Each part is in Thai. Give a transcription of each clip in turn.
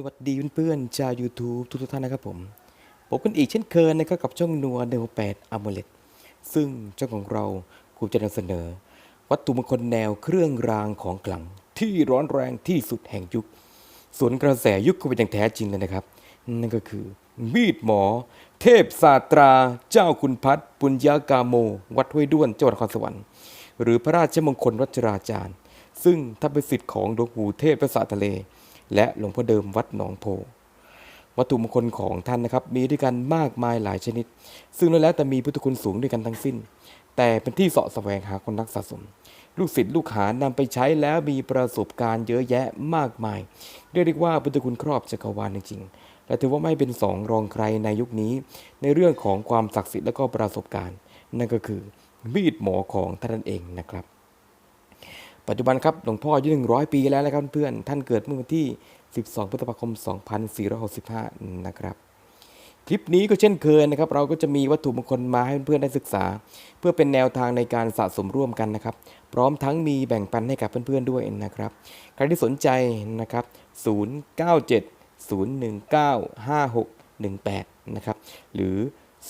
สวัสดีเพื่อนๆชาว YouTube ทุกๆท่านนะครับผมพบกันอีกเช่นเคยนะครับกับช่องนัวเดวแปดอ m มเลตซึ่งเจ้าของเราครูจะนำเสนอ วัตถุมงคลแนวเครื่องรางของขลัง ที่ร้อนแรงที่สุดแห่งยุคสวนกระแสยุคก็เป็นอย่างแท้จริงเลยนะครับ นั่นก็คือ มีดหมอ เทพศาสตรา เจ้าคุณพัฒน์ปุญญากาโม วัดห้วยด้วนจังหวัดนครสวรรค์หรือพระราชมงคลวัชราจารย์ ซึ่งถ้าเป็นสิทธิ์ของหลวงปู่เทพประสาททะเล และหลวงพ่อเดิมวัดหนองโพ วัตถุมงคลของท่านนะครับ มีด้วยกันมากมายหลายชนิด ซึ่งแล้วแต่มีพุทธคุณสูงด้วยกันทั้งสิ้น แต่เป็นที่เสาะแสวงหาคนนักสะสม ลูกศิษย์ลูกหานำไปใช้แล้วมีประสบการณ์เยอะแยะมากมาย เรียกได้ว่าพุทธคุณครอบจักรวาลจริงๆและถือว่าไม่เป็นสองรองใครในยุคนี้ ในเรื่องของความศักดิ์สิทธิ์และก็ประสบการณ์ นั่นก็คือมีดหมอของท่านเองนะครับ ปัจจุบันครับหลวงพ่ออายุ100 ปีแล้วนะครับเพื่อนท่านเกิดเมื่อวันที่ 12 พฤษภาคม 2465 นะครับ คลิปนี้ก็เช่นเคยนะครับ เราก็จะมีวัตถุมงคลมาให้เพื่อนๆได้ศึกษา เพื่อเป็นแนวทางในการสะสมร่วมกันนะครับ พร้อมทั้งมีแบ่งปันให้กับเพื่อนๆด้วยนะครับ ใครที่สนใจนะครับ 097 019 5618 นะครับ หรือ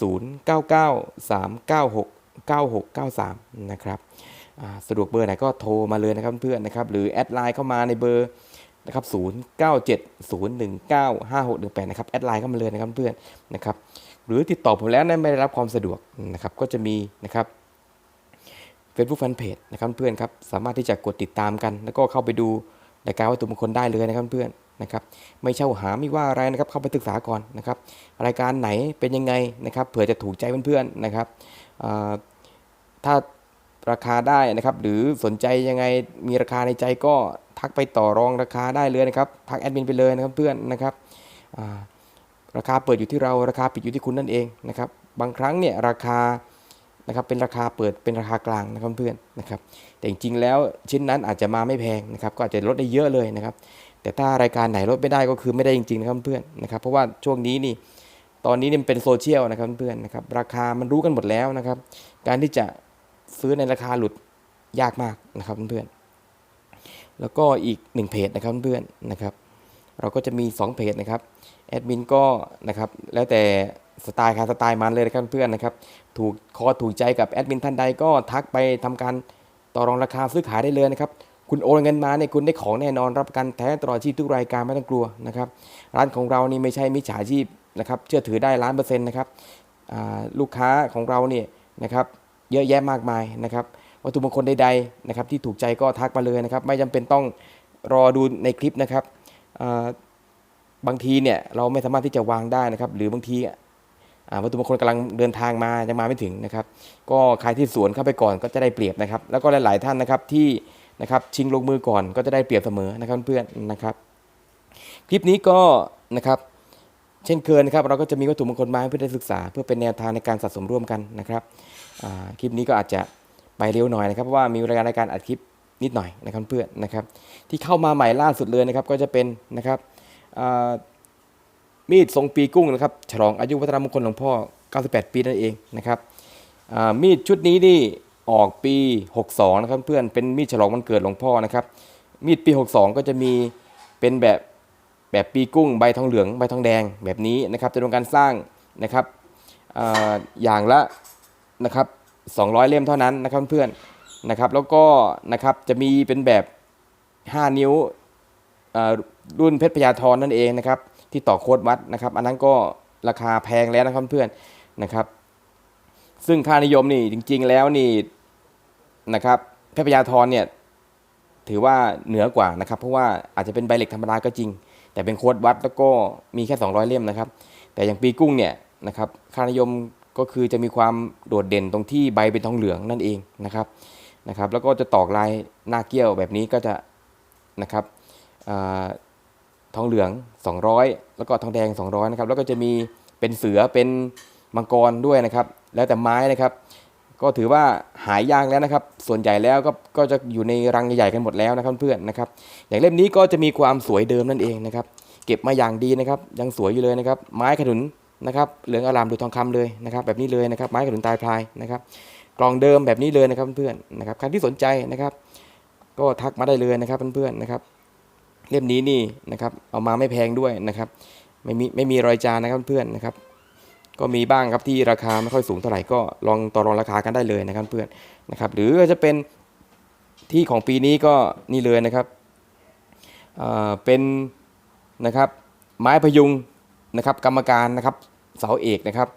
099 396 9693 นะครับ สะดวกเบอร์ไหนก็โทรมาเลยนะครับเพื่อนนะครับหรือแอดไลน์เข้ามาในเบอร์นะครับ0970195618นะครับแอดไลน์เข้ามาเลยนะครับเพื่อนนะครับหรือติดต่อผมแล้วไม่ได้รับความสะดวกนะครับก็จะมีนะครับ Facebook Fanpage นะครับเพื่อนครับสามารถที่จะกดติดตามกัน แล้วก็เข้าไปดูรายการวัตถุมงคลได้เลยนะครับเพื่อนนะครับไม่เช่าหาไม่ว่าอะไรนะครับเข้าไปศึกษาก่อนนะครับรายการไหนเป็นยังไงนะครับเผื่อจะถูกใจเพื่อนๆนะครับถ้า ราคาได้นะครับ หรือสนใจยังไงมีราคาในใจก็ทักไปต่อรองราคาได้เลยนะครับทักแอดมินไปเลยนะครับเพื่อนนะครับาราคาเปิดอยู่ที่เราราคาปิดอยู่ที่คุณนั่นเองนะครับ บางครั้งเนี่ยราคานะครับเป็นราคาเปิดเป็นราคากลางนะครับเพื่อนนะครับ แต่จริงๆแล้วชิ้นนั้นอาจจะมาไม่แพงนะครับ ก็อาจจะลดได้เยอะเลยนะครับ แต่ถ้ารายการไหนลดไม่ได้ก็คือไม่ได้จริงๆนะครับเพื่อนนะครับ เพราะว่าช่วงนี้นี่ตอนนี้เนี่ยมันเป็นโซเชียลนะครับเพื่อนนะครับ ราคามันรู้กันหมดแล้วนะครับ การที่จะ ซื้อในราคาหลุดยากมากนะครับเพื่อนๆแล้วก็อีกหนึ่งเพจนะครับเพื่อนๆนะครับ เราก็จะมี 2 เพจนะครับแอดมินก็นะครับแล้วแต่สไตล์การสไตล์มันเลยนะครับเพื่อนนะครับถูกคอถูกใจกับแอดมินท่านใดก็ทักไปทำการต่อรองราคาซื้อขายได้เลยนะครับคุณโอนเงินมาเนี่ยคุณได้ของแน่นอนรับประกันแท้ตลอดชีพทุกรายการไม่ต้องกลัวนะครับร้านของเรานี่ไม่ใช่มิจฉาชีพนะครับเชื่อถือได้ล้านเปอร์เซ็นต์นะครับลูกค้าของเราเนี่ยนะครับ เยอะแยะมากมายนะครับ วัตถุมงคลใดๆนะครับที่ถูกใจก็ทักมาเลยนะครับ ไม่จำเป็นต้องรอดูในคลิปนะครับบางทีเนี่ยเราไม่สามารถที่จะวางได้นะครับ หรือบางทีวัตถุมงคลกำลังเดินทางมายังมาไม่ถึงนะครับ ก็ใครที่สวนเข้าไปก่อนก็จะได้เปรียบนะครับ แล้วก็หลาย ๆ ท่านนะครับที่นะครับชิงลงมือก่อนก็จะได้เปรียบเสมอนะครับเพื่อนนะครับ คลิปนี้ก็นะครับเช่นเคยนะครับเราก็จะมีวัตถุมงคลมาให้เพื่อนได้ศึกษา เพื่อเป็นแนวทางในการสะสมร่วมกันนะครับ คลิปนี้ก็อาจจะไปเร็วหน่อยนะครับเพราะว่ามีรายการในการอัดคลิปนิดหน่อยนะครับเพื่อนนะครับ ที่เข้ามาใหม่ล่าสุดเลยนะครับก็จะเป็นนะครับมีดทรงปีกุ้งนะครับฉลองอายุวัฒนมงคลหลวงพ่อ 98 ปีนั่นเองนะครับมีดชุดนี้นี่ออกปี 62 นะครับเพื่อนเป็นมีดฉลองวันเกิดหลวงพ่อนะครับ มีดปี 62 ก็จะมีเป็นแบบแบบปีกุ้งใบทองเหลืองใบทองแดงแบบนี้นะครับจะโดนการสร้างนะครับออย่างละ นะครับ200 เล่มเท่านั้นนะครับเพื่อนนะครับแล้วก็นะครับจะมีเป็นแบบ 5 นิ้วรุ่นเพชรพญาธรนั่นเองนะครับที่ต่อโค้ดวัดนะครับ อันนั้นก็ราคาแพงแล้วนะครับเพื่อนนะครับ ซึ่งค่านิยมนี่จริง ๆ แล้วนี่นะครับเพชรพญาธรเนี่ยถือว่าเหนือกว่านะครับ เพราะว่าอาจจะเป็นใบเหล็กธรรมดาก็จริง แต่เป็นโค้ดวัดแล้วก็มีแค่ 200 เล่มนะครับ แต่อย่างปีกุ้งเนี่ยนะครับค่านิยม ก็คือจะมีความโดดเด่นตรงที่ใบเป็นทองเหลืองนั่นเองนะครับนะครับแล้วก็จะตอกลายหน้าเกี้ยวแบบนี้ก็จะนะครับอทองเหลือง 200 แล้วก็ทองแดง 200นะครับแล้วก็จะมีเป็นเสือเป็นมังกรด้วยนะครับ แล้วแต่ไม้นะครับ ก็ถือว่าหายยากแล้วนะครับ ส่วนใหญ่แล้วก็ก็จะอยู่ในรังใหญ่ๆกันหมดแล้วนะครับเพื่อนนะครับ อย่างเล่มนี้ก็จะมีความสวยเดิมนั่นเองนะครับ เก็บมาอย่างดีนะครับ ยังสวยอยู่เลยนะครับ ไม้ขนุน นะครับเหลืองอารามดูทองคำเลยนะครับแบบนี้เลยนะครับไม้ขนุนตายพลายนะครับกล่องเดิมแบบนี้เลยนะครับเพื่อนๆนะครับใครที่สนใจนะครับ ก็ทักมาได้เลยนะครับเพื่อนๆนะครับเล่มนี้นี่นะครับเอามาไม่แพงด้วยนะครับไม่มีไม่มีรอยจานนะครับเพื่อนนะครับ ก็มีบ้างครับที่ราคาไม่ค่อยสูงเท่าไหร่ก็ลองต่อรองราคากันได้เลยนะครับเพื่อนนะครับหรือจะเป็นที่ของปีนี้ก็นี่เลยนะครับเป็นนะครับไม้พยุง นะครับกรรมการนะครับเสาเอกนะครับ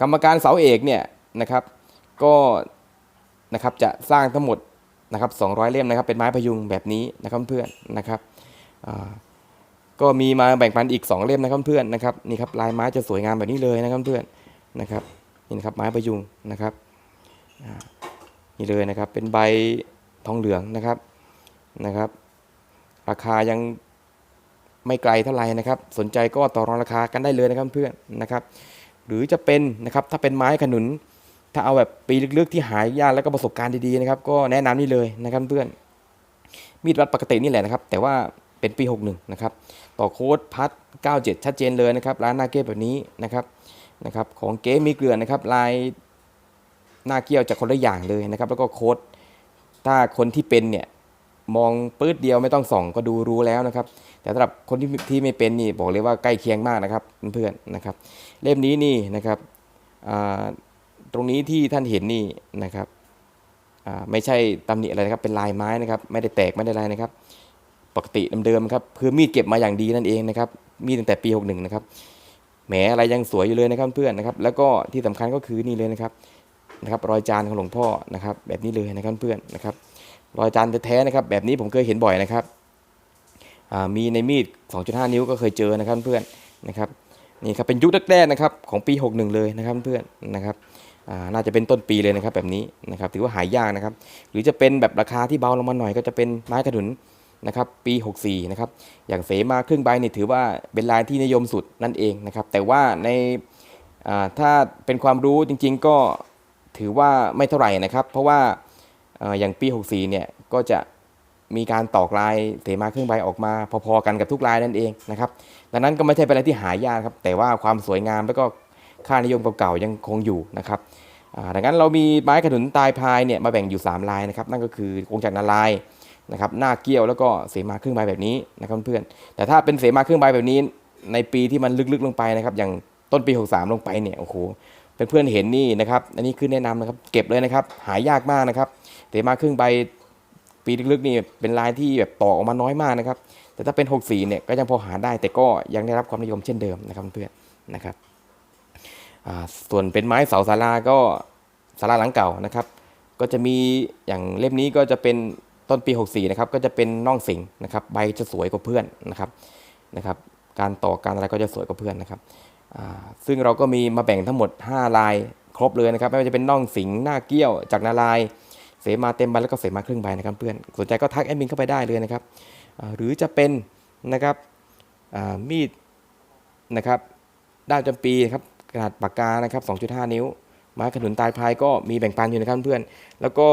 กรรมการเสาเอกเนี่ยนะครับก็นะครับจะสร้างทั้งหมดนะครับ200 เล่มนะครับเป็นไม้พยุงแบบนี้นะครับเพื่อนนะครับก็มีมาแบ่งปันอีก 2 เล่มนะครับเพื่อนนะครับนี่ครับลายไม้จะสวยงามแบบนี้เลยนะครับเพื่อนนะครับนี่นะครับไม้ประยุงนะครับนี่เลยนะครับเป็นใบทองเหลืองนะครับนะครับ ราคายัง ไม่ไกลเท่าไหร่นะครับ สนใจก็ต่อรองราคากันได้เลยนะครับเพื่อนนะครับ หรือจะเป็นนะครับถ้าเป็นไม้ขนุน ถ้าเอาแบบปีลึกๆที่หายยากแล้วก็ประสบการณ์ดีๆนะครับ ก็แนะนำนี่เลยนะครับเพื่อน มีดวัดปกตินี่แหละนะครับ แต่ว่าเป็นปี 61 นะครับ ต่อโค้ดพัด 97 ชัดเจนเลยนะครับร้านนาเก้แบบนี้นะครับนะครับของเก๋มีเกลือนนะครับลายหน้าเกี้ยวจากคนละอย่างเลยนะครับ แล้วก็โค้ดถ้าคนที่เป็นเนี่ย มองปื๊ดเดียวไม่ต้องส่องก็ดูรู้แล้วนะครับ แต่สำหรับคนที่ที่ไม่เป็นนี่บอกเลยว่าใกล้เคียงมากนะครับเพื่อนๆนะครับ เล่มนี้นี่นะครับตรงนี้ที่ท่านเห็นนี่นะครับไม่ใช่ตำหนิอะไรนะครับเป็นลายไม้นะครับ ไม่ได้แตกไม่ได้อะไรนะครับ ปกติเดิมๆครับคือมีดเก็บมาอย่างดีนั่นเองนะครับ มีดตั้งแต่ปี 61 นะครับแหมอะไรยังสวยอยู่เลยนะครับเพื่อนนะครับแล้วก็ที่สำคัญก็คือนี่เลยนะครับนะครับ รอยจานของหลวงพ่อนะครับ แบบนี้เลยนะครับเพื่อนนะครับ รอยจานแท้ๆนะครับ แบบนี้ผมเคยเห็นบ่อยนะครับมีในมีด 2.5 นิ้วก็เคยเจอนะครับเพื่อนนะครับนี่ครับเป็นยุคแรกๆนะครับของปี 61 เลยนะครับเพื่อนนะครับน่าจะเป็นต้นปีเลยนะครับแบบนี้นะครับถือว่าหายากนะครับ หรือจะเป็นแบบราคาที่เบาลงมาหน่อยก็จะเป็นไม้ขนุนนะครับปี 64 นะครับอย่างเสมาครึ่งใบนี่ถือว่าเป็นลายที่นิยมสุดนั่นเองนะครับ แต่ว่าในถ้าเป็นความรู้จริงๆก็ถือว่าไม่เท่าไหร่นะครับ เพราะว่า อย่างปี 64เนี่ยก็จะมีการตอกลายเสมาเครึ่องใบออกมา พอๆกันกับทุกลายนั่นเองนะครับดังนั้นก็ไม่ใช่เป็นอะไรที่หายากครับแต่ว่าความสวยงามแล้วก็ค่านิยมเก่าๆยังคงอยู่นะครับดังนั้นเรามีไม้ขนุนตายพายเนี่ยมาแบ่งอยู่ 3 ลายนะครับนั่นก็คือองค์จักรนารายนะครับหน้าเกี้ยวแล้วก็เสมาเครึ่องใบแบบนี้นะครับเพื่อนแต่ถ้าเป็นเสมาเครึ่องใบแบบนี้ในปีที่มันลึกๆลงไปนะครับอย่างต้นปี 63 ลงไปเนี่ยโอ้โห เป็นเพื่อนๆเห็นนี่นะครับ อันนี้คือแนะนำนะครับ เก็บเลยนะครับ หายากมากนะครับเสมาครึ่งใบปีลึกๆนี่เป็นลายที่แบบต่อออกมาน้อยมากนะครับ แต่ถ้าเป็น64เนี่ยก็ยังพอหาได้ แต่ก็ยังได้รับความนิยมเช่นเดิมนะครับเพื่อนๆนะครับส่วนเป็นไม้เสาศาลาก็ศาลาหลังเก่านะครับ ก็จะมีอย่างเล่มนี้ก็จะเป็นต้นปี 64นะครับก็จะเป็นน่องสิงนะครับใบจะสวยกว่าเพื่อนนะครับนะครับ การต่อการอะไรก็จะสวยกว่าเพื่อนนะครับ ซึ่งเราก็มีมาแบ่งทั้งหมด 5 ลายครบเลยนะครับ ไม่ว่าจะเป็นน่องสิงหน้าเกี้ยวจากนาลาย เสมาเต็มใบแล้วก็เสมาครึ่งใบนะครับเพื่อนสนใจก็ทักแอดมินเข้าไปได้เลยนะครับหรือจะเป็นนะครับมีดนะครับด้ามจำปีครับขนาดปากกานะครับ 2.5 นิ้ว ไม้ขนุนตายพายก็มีแบ่งปันอยู่นะครับเพื่อนแล้วก็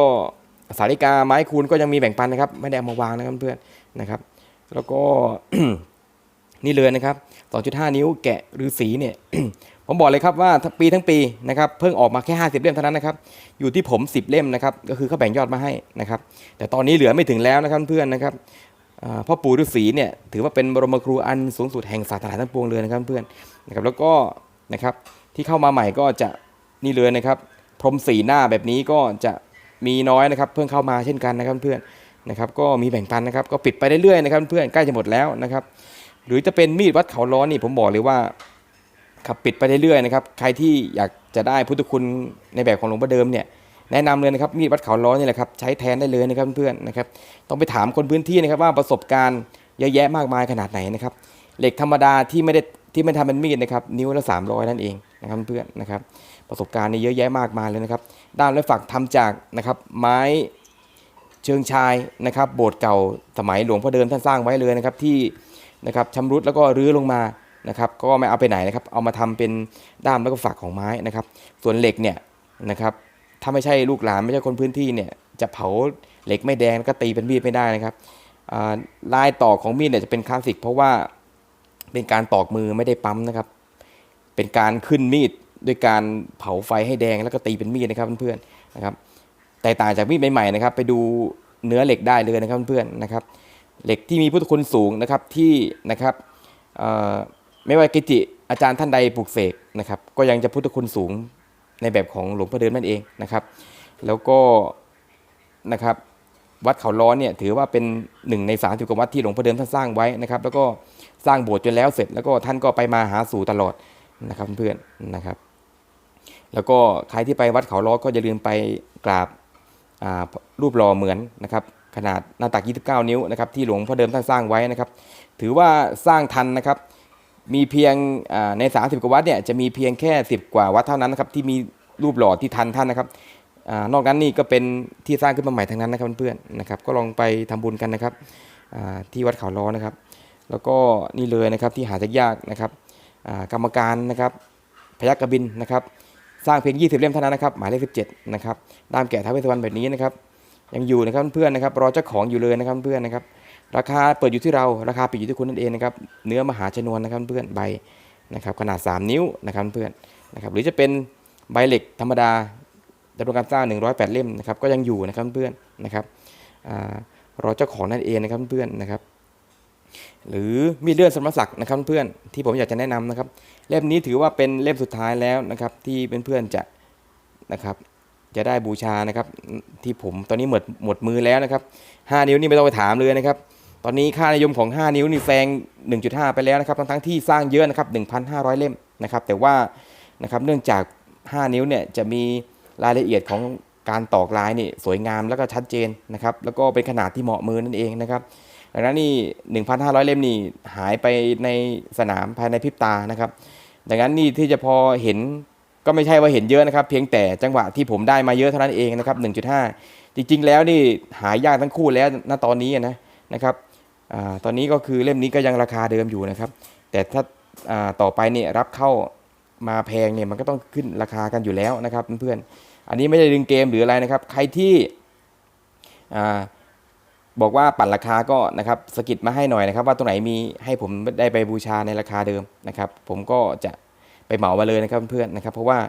สาริกาไม้คูณก็ยังมีแบ่งปันนะครับ ไม่ได้เอามาวางนะครับเพื่อนนะครับ แล้วก็ นี่เลยนะครับ 2.5 นิ้วแกะหรือสีเนี่ย ผมบอกเลยครับว่าปีทั้งปีนะครับเพิ่งออกมาแค่ 50 เล่มเท่านั้นนะครับ อยู่ที่ผม 10 เล่มนะครับ ก็คือเขาแบ่งยอดมาให้นะครับ แต่ตอนนี้เหลือไม่ถึงแล้วนะครับเพื่อนนะครับพ่อปู่ฤาษีเนี่ยถือว่าเป็นบรมครูอันสูงสุดแห่งศาสนาทั้งปวงเลยนะครับเพื่อนนะครับ แล้วก็นะครับที่เข้ามาใหม่ก็จะนี่เลยนะครับ พรมสีหน้าแบบนี้ก็จะมีน้อยนะครับ เพิ่งเข้ามาเช่นกันนะครับเพื่อนนะครับ ก็มีแบ่งปันนะครับ ก็ปิดไปเรื่อยๆนะครับ เพื่อนใกล้จะหมดแล้วนะครับ หรือจะเป็นมีดวัดเขาร้อนนี่ผมบอกเลยว่าขับปิดไปเรื่อยๆนะครับใครที่อยากจะได้พุทธคุณในแบบของหลวงพ่อเดิมเนี่ยแนะนำเลยนะครับมีดวัดเขาร้อนนี่แหละครับใช้แทนได้เลยนะครับเพื่อนนะครับต้องไปถามคนพื้นที่นะครับว่าประสบการณ์เยอะแยะมากมายขนาดไหนนะครับเหล็กธรรมดาที่ไม่ได้ที่ไม่ทำเป็นมีดนะครับนิ้วละ300 นั่นเองนะครับเพื่อนนะครับ ประสบการณ์นี่เยอะแยะมากมายเลยนะครับด้ามและฝักทำจากนะครับไม้เชิงชายนะครับโบสถ์เก่าสมัยหลวงพ่อเดิมท่านสร้างไว้เลยนะครับที่ นะครับชำรุดแล้วก็รื้อลงมานะครับก็ไม่เอาไปไหนนะครับเอามาทำเป็นด้ามแล้วก็ฝักของไม้นะครับ ส่วนเหล็กเนี่ยนะครับถ้าไม่ใช่ลูกหลานไม่ใช่คนพื้นที่เนี่ยจะเผาเหล็กไม่แดงแล้วก็ตีเป็นมีดไม่ได้นะครับลายตอกของมีดเนี่ยจะเป็นคลาสสิก เพราะว่าเป็นการตอกมือไม่ได้ปั๊มนะครับ เป็นการขึ้นมีดด้วยการเผาไฟให้แดงแล้วก็ตีเป็นมีดนะครับเพื่อนๆนะครับแตกต่างจากมีดใหม่ๆนะครับ ไปดูเนื้อเหล็กได้เลยนะครับเพื่อนๆนะครับ เหล็กที่มีพุทธคุณสูงนะครับที่นะครับไม่ว่ากิจิอาจารย์ท่านใดปลูกเสกนะครับ ก็ยังจะพุทธคุณสูงในแบบของหลวงพ่อเดิมนั่นเองนะครับ แล้วก็นะครับวัดเขาล้อเนี่ยถือว่าเป็นหนึ่งในสามสิบกว่าวัดที่หลวงพ่อเดิมท่านสร้างไว้นะครับ แล้วก็สร้างโบสถ์จนแล้วเสร็จ แล้วก็ท่านก็ไปมาหาสู่ตลอดนะครับเพื่อนนะครับ แล้วก็ใครที่ไปวัดเขาล้อก็อย่าลืมไปกราบรูปหล่อเหมือนนะครับ ขนาดหน้าตัก 29 นิ้วนะครับที่หลวงพ่อเดิมท่านสร้างไว้นะครับ ถือว่าสร้างทันนะครับ มีเพียงใน 30 กว่าวัดเนี่ยจะมีเพียงแค่ 10 กว่าวัดเท่านั้นนะครับที่มีรูปหล่อที่ทันท่านนะครับอนอกนั้นนี่ก็เป็นที่สร้างขึ้นมาใหม่ทั้งนั้นนะครับเพื่อนๆนะครับ ก็ลองไปทำบุญกันนะครับที่วัดเขาล้อนะครับ แล้วก็นี่เลยนะครับที่หาจะยากนะครับกรรมการนะครับพยัคฆ์กบินนะครับ สร้างเพียง 20 เล่มเท่านั้นนะครับ หมายเลข17นะครับด้ามแกะท้าวเวสวรรณแบบนี้นะครับ ยังอยู่นะครับเพื่อนนะครับรอเจ้าของอยู่เลยนะครับเพื่อนนะครับ ราคาเปิดอยู่ที่เราราคาปิดอยู่ที่คุณนั่นเองนะครับเนื้อมหาชนวนนะครับเพื่อนใบนะครับขนาด 3 นิ้วนะครับเพื่อนนะครับหรือจะเป็นใบเหล็กธรรมดาจำนวนการสร้าง108 เล่มนะครับก็ยังอยู่นะครับเพื่อนนะครับรอเจ้าของนั่นเองนะครับเพื่อนนะครับหรือมีดเลื่อนสมณศักดิ์นะครับเพื่อนที่ผมอยากจะแนะนำนะครับ เล่มนี้ถือว่าเป็นเล่มสุดท้ายแล้วนะครับที่เพื่อนๆจะนะครับ จะได้บูชานะครับที่ผมตอนนี้หมดหมดมือแล้วนะครับ5นิ้วนี่ไม่ต้องไปถามเลยนะครับตอนนี้ค่านิยมของ 5 นิ้วนี่แซง1.5 ไปแล้วนะครับทั้งทั้งที่สร้างเยอะนะครับ1,500 เล่มนะครับแต่ว่านะครับเนื่องจาก 5 นิ้วเนี่ยจะมีรายละเอียดของการตอกลายนี่สวยงามแล้วก็ชัดเจนนะครับแล้วก็เป็นขนาดที่เหมาะมือนั่นเองนะครับดังนั้นนี่ 1,500 เล่มนี่หายไปในสนามภายในพริบตานะครับดังนั้นนี่ที่จะพอเห็น ก็ไม่ใช่ว่าเห็นเยอะนะครับ เพียงแต่จังหวะที่ผมได้มาเยอะเท่านั้นเองนะครับ 1.5 จริง ๆ แล้วนี่หายากทั้งคู่แล้วณตอนนี้นะนะครับอตอนนี้ก็คือเล่มนี้ก็ยังราคาเดิมอยู่นะครับ แต่ถ้าต่อไปเนี่ยรับเข้ามาแพงเนี่ยมันก็ต้องขึ้นราคากันอยู่แล้วนะครับเพื่อนๆอันนี้ไม่ได้ดึงเกมหรืออะไรนะครับ ใครที่อบอกว่าปั่นราคาก็นะครับสกิดมาให้หน่อยนะครับ ว่าตรงไหนมีให้ผมได้ไปบูชาในราคาเดิมนะครับ ผมก็จะ ไปเหมามาเลยนะครับเพื่อนๆนะครับ เพราะว่า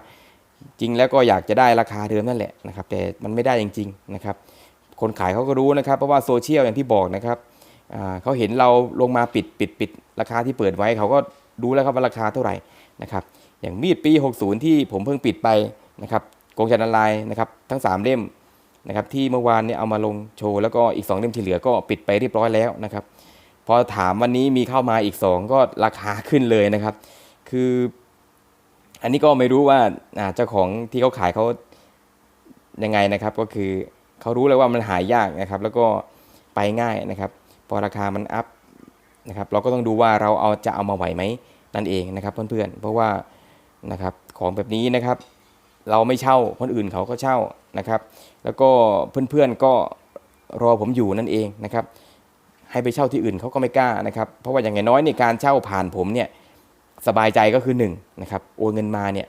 จริงแล้วก็อยากจะได้ราคาเดิมนั่นแหละนะครับ แต่มันไม่ได้จริงๆนะครับ คนขายเขาก็รู้นะครับ เพราะว่าโซเชียลอย่างที่บอกนะครับเขาเห็นเราลงมาปิดปิดปิดราคาที่เปิดไว้เขาก็รู้แล้วครับว่าราคาเท่าไหร่นะครับอย่างมีดปี 60 ที่ผมเพิ่งปิดไปนะครับกงจันทร์ลายนะครับทั้ง 3 เล่มนะครับที่เมื่อวานเนี่ยเอามาลงโชว์แล้วก็อีก 2 เล่มที่เหลือก็ปิดไปเรียบร้อยแล้วนะครับพอถามวันนี้มีเข้ามาอีก 2 ก็ราคาขึ้นเลยนะครับ คือ อันนี้ก็ไม่รู้ว่าเจ้าของที่เขาขายเขายังไงนะครับ ก็คือเขารู้แล้วว่ามันหายยากนะครับ แล้วก็ไปง่ายนะครับ พอราคามันอัพนะครับ เราก็ต้องดูว่าเราเอาจะเอามาไหวไหมนั่นเองนะครับเพื่อนๆเพราะว่านะครับของแบบนี้นะครับ เราไม่เช่าคนอื่นเขาก็เช่านะครับ แล้วก็เพื่อนๆก็รอผมอยู่นั่นเองนะครับ ให้ไปเช่าที่อื่นเขาก็ไม่กล้านะครับ เพราะว่าอย่างน้อยในการเช่าผ่านผมเนี่ย สบายใจก็คือ1นงนะครับโอนเงินมาเนี่ย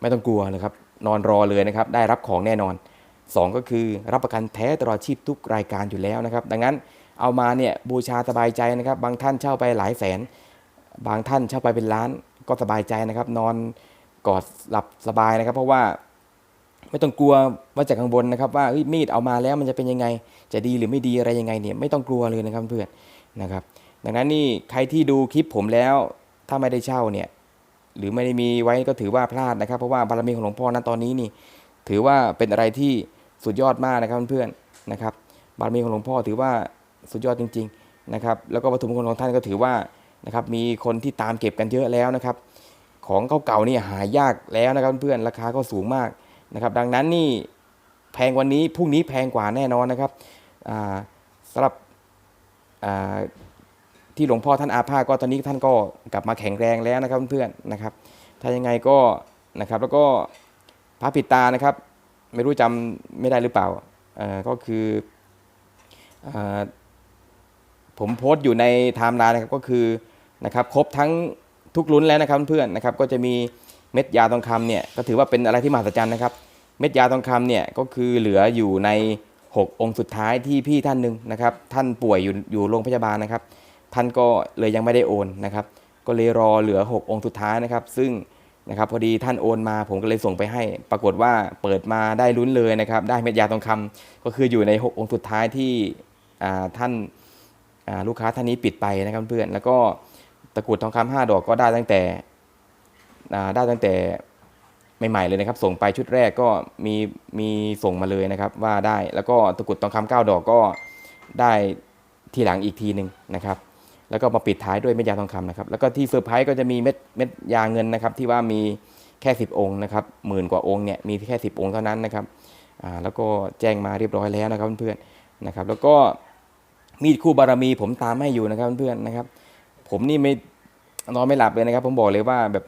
ไม่ต้องกลัวเลยครับนอนรอเลยนะครับได้รับของแน่นอน 2 ก็คือรับประกันแท้ตลอดชีพทุกรายการอยู่แล้วนะครับดังนั้นเอามาเนี่ยบูชาสบายใจนะครับ บางท่านเช่าไปหลายแสน บางท่านเช่าไปเป็นล้านก็สบายใจนะครับ นอนกอดหลับสบายนะครับ เพราะว่าไม่ต้องกลัวว่าจะกังวลนะครับ ว่ามีดเอามาแล้วมันจะเป็นยังไง จะดีหรือไม่ดีอะไรยังไงเนี่ยไม่ต้องกลัวเลยนะครับเพื่อนนะครับ ดังนั้นนี่ใครที่ดูคลิปผมแล้ว ถ้าไม่ได้เช่าเนี่ยหรือไม่ได้มีไว้ก็ถือว่าพลาดนะครับ เพราะว่าบารมีของหลวงพ่อนั้นตอนนี้นี่ ถือว่าเป็นอะไรที่สุดยอดมากนะครับเพื่อนๆนะครับ บารมีของหลวงพ่อถือว่าสุดยอดจริง ๆนะครับ แล้วก็วัตถุมงคลของท่านก็ถือว่านะครับมีคนที่ตามเก็บกันเยอะแล้วนะครับ ของเก่าๆนี่หายากแล้วนะครับเพื่อนๆราคาก็สูงมากนะครับ ดังนั้นนี่แพงวันนี้พรุ่งนี้แพงกว่าแน่นอนนะครับอ่าสำหรับอ่า ที่หลวงพ่อท่านอาภาก็ตอนนี้ท่านก็กลับมาแข็งแรงแล้วนะครับเพื่อนๆนะครับ ถ้ายังไงก็นะครับแล้วก็พระปิดตานะครับ ไม่รู้จำไม่ได้หรือเปล่าอ่อก็คืออ่าผมโพสต์อยู่ในไทม์ไลน์นะครับก็คือนะครับครบทั้งทุกลุ้นแล้วนะครับเพื่อนๆนะครับก็จะมีเม็ดยาทองคำเนี่ยก็ถือว่าเป็นอะไรที่มหัศจรรย์นะครับ เม็ดยาทองคำเนี่ยก็คือเหลืออยู่ใน 6 องค์สุดท้ายที่พี่ท่านหนึ่งนะครับ ท่านป่วยอยู่อยู่โรงพยาบาลนะครับ ท่านก็เลยยังไม่ได้โอนนะครับ ก็เลยรอเหลือ 6 องค์สุดท้ายนะครับ ซึ่งนะครับพอดีท่านโอนมาผมก็เลยส่งไปให้ ปรากฏว่าเปิดมาได้ลุ้นเลยนะครับ ได้เม็ดยาทองคำก็คืออยู่ใน 6 องค์สุดท้ายที่ท่านาลูกค้าท่านนี้ปิดไปนะครับเพื่อนแล้วก็ตะกรุดทองคำห้าดอกก็ได้ตั้งแต่ได้ตั้งแต่ใหม่ๆเลยนะครับ ส่งไปชุดแรกก็มีมีส่งมาเลยนะครับ ว่าได้แล้วก็ตะกรุดทองคำเก้าดอกก็ได้ทีหลังอีกทีหนึ่งนะครับ แล้วก็มาปิดท้ายด้วยเม็ดยาทองคำนะครับ แล้วก็ที่เซอร์ไพรส์ก็จะมีเม็ดเม็ดยาเงินนะครับ ที่ว่ามีแค่ 10 องค์นะครับหมื่นกว่าองค์เนี่ยมีแค่ 10 องค์เท่านั้นนะครับอ่าแล้วก็แจ้งมาเรียบร้อยแล้วนะครับเพื่อนๆนะครับ แล้วก็มีดคู่บารมีผมตามให้อยู่นะครับเพื่อนๆนะครับ ผมนี่ไม่นอนไม่หลับเลยนะครับ ผมบอกเลยว่าแบบ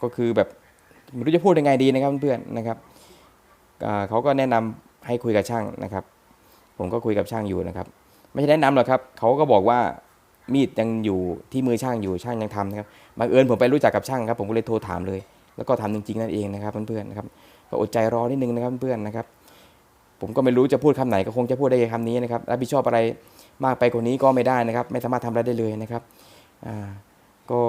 ก็คือแบบไม่รู้จะพูดยังไงดีนะครับเพื่อนๆนะครับอ่าเขาก็แนะนำให้คุยกับช่างนะครับ ผมก็คุยกับช่างอยู่นะครับ ไม่ใช่แนะนำหรอกครับเขาก็บอกว่า มีดยังอยู่ที่มือช่างอยู่ช่างยังทำนะครับบังเอิญผมไปรู้จักกับช่างครับผมก็เลยโทรถามเลย แล้วก็ทำจริงๆนั่นเองนะครับเพื่อนๆนะครับก็อดใจรอนิดนึงนะครับเพื่อนๆนะครับ ผมก็ไม่รู้จะพูดคำไหนก็คงจะพูดได้แค่คำนี้นะครับรับผิดชอบอะไรมากไปกว่านี้ก็ไม่ได้นะครับ ไม่สามารถทำอะไรได้เลยนะครับอ่าก็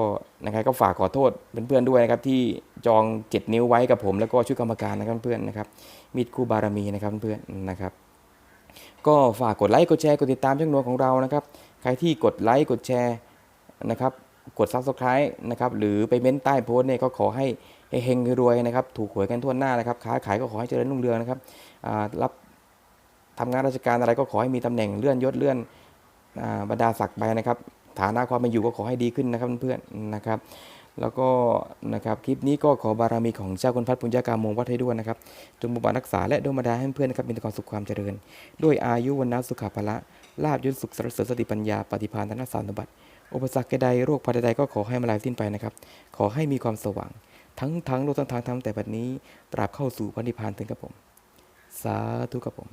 นะครับก็ฝากขอโทษเพื่อนๆด้วยนะครับที่จอง 7 นิ้วไว้กับผม แล้วก็ชุดกรรมการนะครับเพื่อนๆนะครับมีดคู่บารมีนะครับเพื่อนๆนะครับ ก็ฝากกดไลค์กดแชร์กดติดตามช่องนวของเรานะครับ ใครที่กดไลค์กดแชร์นะครับ กด Subscribe นะครับ หรือไปเม้นใต้โพสต์เนี่ยก็ขอให้เฮงรวยนะครับ ถูกหวยกันทั่วหน้านะครับ ค้าขายก็ขอให้เจริญรุ่งเรืองนะครับอ่ารับทำงานราชการอะไรก็ขอให้มีตำแหน่งเลื่อนยศเลื่อนอาบรรดาศักดิ์ไปนะครับ ฐานะความเป็นอยู่ก็ขอให้ดีขึ้นนะครับเพื่อนๆนะครับ แล้วก็นะครับคลิปนี้ก็ขอบารมีของเจ้าคุณพัฒปุญญากามโมวัดให้ด้วยนะครับจงบุบารักษาและดลบันดาให้เพื่อนนะครับมีแต่ความสุขความเจริญ ด้วยอายุวันนะสุขภาละ ลาบยศสุขสรรเสริญสติปัญญาปฏิภาณธนสารบัติอุปสรรคใดโรคภัยใดก็ขอให้มาลายสิ้นไปนะครับ ขอให้มีความสว่าง ทั้งทั้งโลกทั้งทางธรรมแต่บัดนี้ ตราบเข้าสู่พระนิพพานถึงกับผม สาธุกับผม